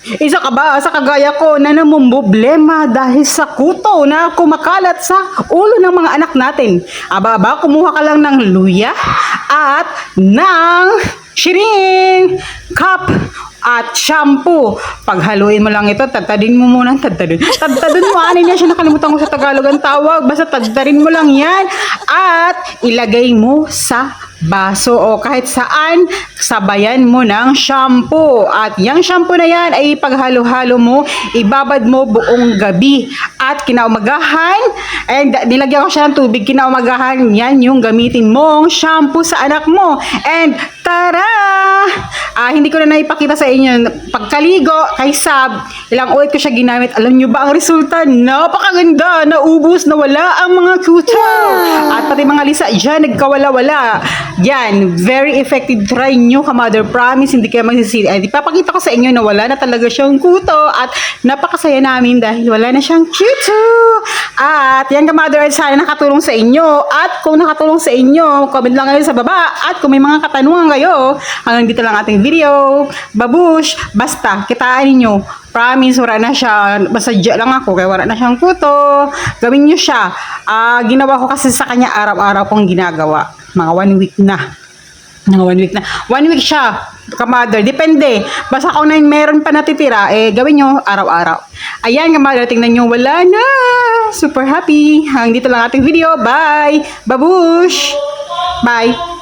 Isa ka ba sa kagaya ko na namumblema dahil sa kuto na kumakalat sa ulo ng mga anak natin? Aba-aba, kumuha ka lang ng luya at ng shiring cup at shampoo. Paghaluin mo lang ito, tadtadin mo muna, tadtadin. Tadtadin mo, ano niya siya, nakalimutan ko sa Tagalog ang tawag. Basta tadtadin mo lang yan. At ilagay mo sa baso o kahit saan, sabayan mo ng shampoo. At yung shampoo na yan ay paghalo-halo mo, ibabad mo buong gabi. At kinaumagahan, and nilagyan ko siya ng tubig, kinaumagahan, yan yung gamitin mong shampoo sa anak mo. And tara! Ah, hindi ko na naipakita sa inyo. Pagkaligo kay Sab, ilang ulit ko siya ginamit. Alam nyo ba ang resulta? Napakaganda! Naubos, nawala ang mga kuto. At pati mga lisa dyan, nagkawala-wala. Yan, very effective. Try nyo, ka-mother. Promise, hindi kayo magsisisi. Ay, papakita ko sa inyo na wala na talaga siyang kuto. At napakasaya namin dahil wala na siyang kuto. At yan, ka-mother, sana nakatulong sa inyo. At kung nakatulong sa inyo, comment lang kayo sa baba. At kung may mga katanungan kayo, hanggang dito lang ating video. Babush, basta, kitaan ninyo. Promise, wala na siya. Basta lang ako, kaya wala na siyang kuto. Gawin nyo siya. Ah, ginawa ko kasi sa kanya araw-araw kong ginagawa. Mga one week na. Mga one week na. One week siya, kamadar. Depende. Basta kung na meron pa natitira, eh, gawin nyo araw-araw. Ayan, kamadar. Tingnan nyo, wala na. Super happy. Hanggang dito lang ating video. Bye. Babush. Bye.